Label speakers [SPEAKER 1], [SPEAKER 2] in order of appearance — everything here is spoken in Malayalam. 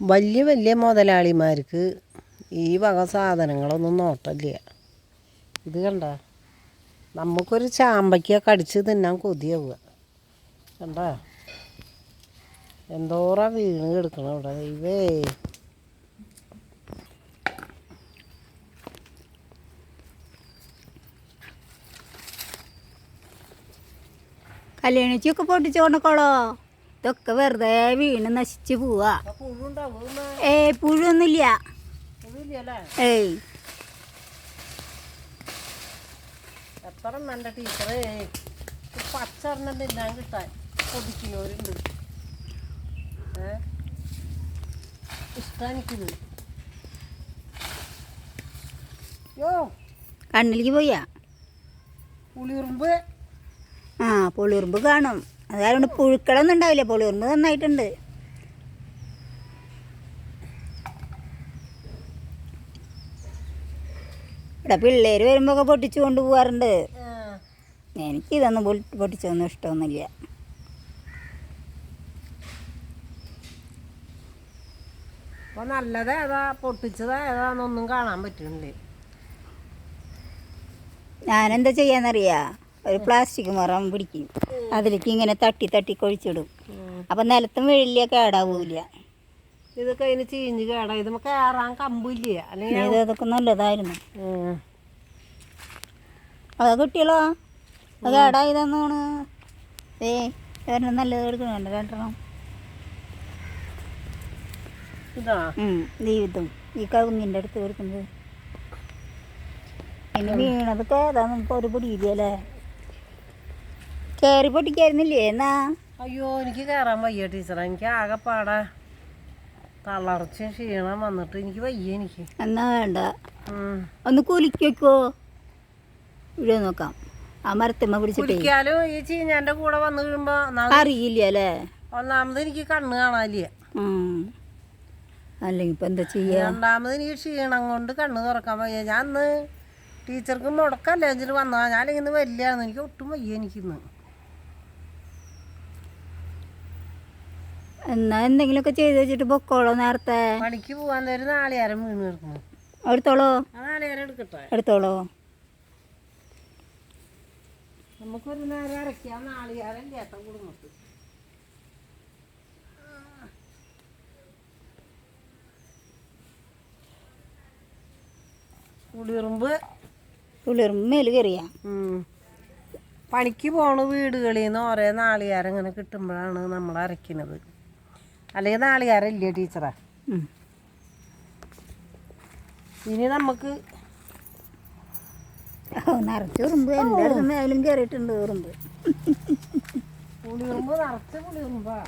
[SPEAKER 1] വലിയ വലിയ മുതലാളിമാർക്ക് ഈ വക സാധനങ്ങളൊന്നും നോട്ടമില്ല ഇത് കണ്ട? നമുക്കൊരു ചാമ്പയ്ക്ക കടിച്ച് തിന്നാൻ കൊതിയാവുക. കണ്ട? എന്തോറാ വീണ് കിടക്കണം ഇവിടെ. ഇവേ
[SPEAKER 2] കല്യാണിച്ചൊക്കെ പൊട്ടിച്ചോണക്കോളോ ഇതൊക്കെ വെറുതെ വീണ് നശിച്ച് പോവാ. ഏ പുഴുവൊന്നുമില്ല.
[SPEAKER 1] പുഴുല്ലേ
[SPEAKER 2] ഏയ്.
[SPEAKER 1] എത്ര നല്ല ടീച്ചറേ പച്ചറിഞ്ഞ തിന്നാൻ കിട്ടാൻ കൊതിക്കുന്നവരുണ്ട്. ഏ? ഇഷ്ടം എനിക്കിത് യോ
[SPEAKER 2] കണ്ണിലേക്ക് പോയാ?
[SPEAKER 1] പുളിയുറുമ്പ്.
[SPEAKER 2] ആ പുളിയുറുമ്പ് കാണും. അതായത് പുഴുക്കളൊന്നും ഉണ്ടാവില്ല. പുളിയുറുമ്പ് നന്നായിട്ടുണ്ട്. ഇവിടെ പിള്ളേർ വരുമ്പോൾ പൊട്ടിച്ചു എനിക്ക് ഇതൊന്നും പൊട്ടി- പൊട്ടിച്ചൊന്നും ഇഷ്ടമൊന്നുമില്ല.
[SPEAKER 1] അപ്പൊ നല്ലത് ഏതാ പൊട്ടിച്ചത് ഏതാന്നൊന്നും കാണാൻ പറ്റുന്നില്ലേ?
[SPEAKER 2] ഞാനെന്താ ചെയ്യാന്നറിയാ? ഒരു പ്ലാസ്റ്റിക് മരം പിടിക്കും. അതിലേക്ക് ഇങ്ങനെ തട്ടി തട്ടി കൊഴിച്ചിടും. അപ്പം നിലത്തും വെള്ളിയ കേടാവൂല
[SPEAKER 1] ഇതൊക്കെ അതിന് ചീഞ്ഞ് കേടാ ഇത് കയറാൻ കമ്പില്ല. അല്ലെങ്കിൽ
[SPEAKER 2] ഇത് അതൊക്കെ നല്ലതായിരുന്നു. അത് കിട്ടിയല്ലോ അത് കേടായതെന്നാണ് ഏ ഒരെണ്ണം നല്ലത് എടുക്കണുണ്ട് രണ്ടെണ്ണം.
[SPEAKER 1] ഇതും.
[SPEAKER 2] ഈ കവുങ്ങിന്റെ അടുത്ത് കൊടുക്കുന്നത്. ഇനി വീണതൊക്കെ ഏതാന്ന് നമുക്ക് ഒരു പിടിയില്ലേ കയറി പൊട്ടിക്കായിരുന്നില്ലേ? എന്നാ?
[SPEAKER 1] അയ്യോ എനിക്ക് കയറാൻ വയ്യ ടീച്ചറെ. എനിക്ക് ആകെ പാടാ തളർച്ച ക്ഷീണം വന്നിട്ട് എനിക്ക് വയ്യ എനിക്ക്.
[SPEAKER 2] എന്നാ വേണ്ട. ഒന്ന് കുലിക്കോ ഇവിടെ നോക്കാം. ആ മരത്തമ്മ പിടിച്ചിട്ടേ.
[SPEAKER 1] കുടിക്കാലും ഈ ചീഞ്ഞാന്റെ കൂടെ വന്നു കഴിയുമ്പോ
[SPEAKER 2] അറിയില്ല അല്ലേ
[SPEAKER 1] ഒന്നാമത് എനിക്ക് കണ്ണ് കാണാനില്ല.
[SPEAKER 2] അല്ലെങ്കിൽ ഇപ്പം എന്താ ചെയ്യാ?
[SPEAKER 1] രണ്ടാമത് എനിക്ക് ക്ഷീണം കൊണ്ട് കണ്ണ് തുറക്കാൻ വയ്യ. ഞാൻ ഇന്ന് ടീച്ചർക്ക് മുടക്കല്ലേ വെച്ചിട്ട് വന്നതാ. ഞാൻ ഇങ്ങനെ വരില്ലാന്ന് എനിക്ക് ഒട്ടും വയ്യ എനിക്കിന്ന്.
[SPEAKER 2] എന്നാ എന്തെങ്കിലുമൊക്കെ ചെയ്ത് വെച്ചിട്ട് പൊക്കോളോ നേരത്തെ.
[SPEAKER 1] പണിക്ക് പോകാൻ നേരം നാളികാരം വീണ് കിടക്കുന്നു.
[SPEAKER 2] എടുത്തോളോ?
[SPEAKER 1] നാളികാരം എടുക്കട്ടെ.
[SPEAKER 2] എടുത്തോളോ?
[SPEAKER 1] നമുക്കൊരു നേരം അരയ്ക്കാം. നാളികാരം കേട്ട കുടുംബത്ത് പുളിയുറുമ്പ്
[SPEAKER 2] പുള്ളിറുമ്പ് മേൽ കയറിയാ.
[SPEAKER 1] പണിക്ക് പോണ വീടുകളിൽ നിന്ന് ഓരോ നാളികാരം ഇങ്ങനെ കിട്ടുമ്പോഴാണ് നമ്മൾ അരയ്ക്കുന്നത്. അല്ലെങ്കിൽ നാളെ ഇല്ല ടീച്ചറെ? ഇനി നമുക്ക്
[SPEAKER 2] നിറച്ച് ഉറുമ്പ്. മേലും കയറിയിട്ടുണ്ട് ഉറുമ്പ്.
[SPEAKER 1] പുളിയുറുമ്പ് നിറച്ച് പുളിയുറുമ്പാ.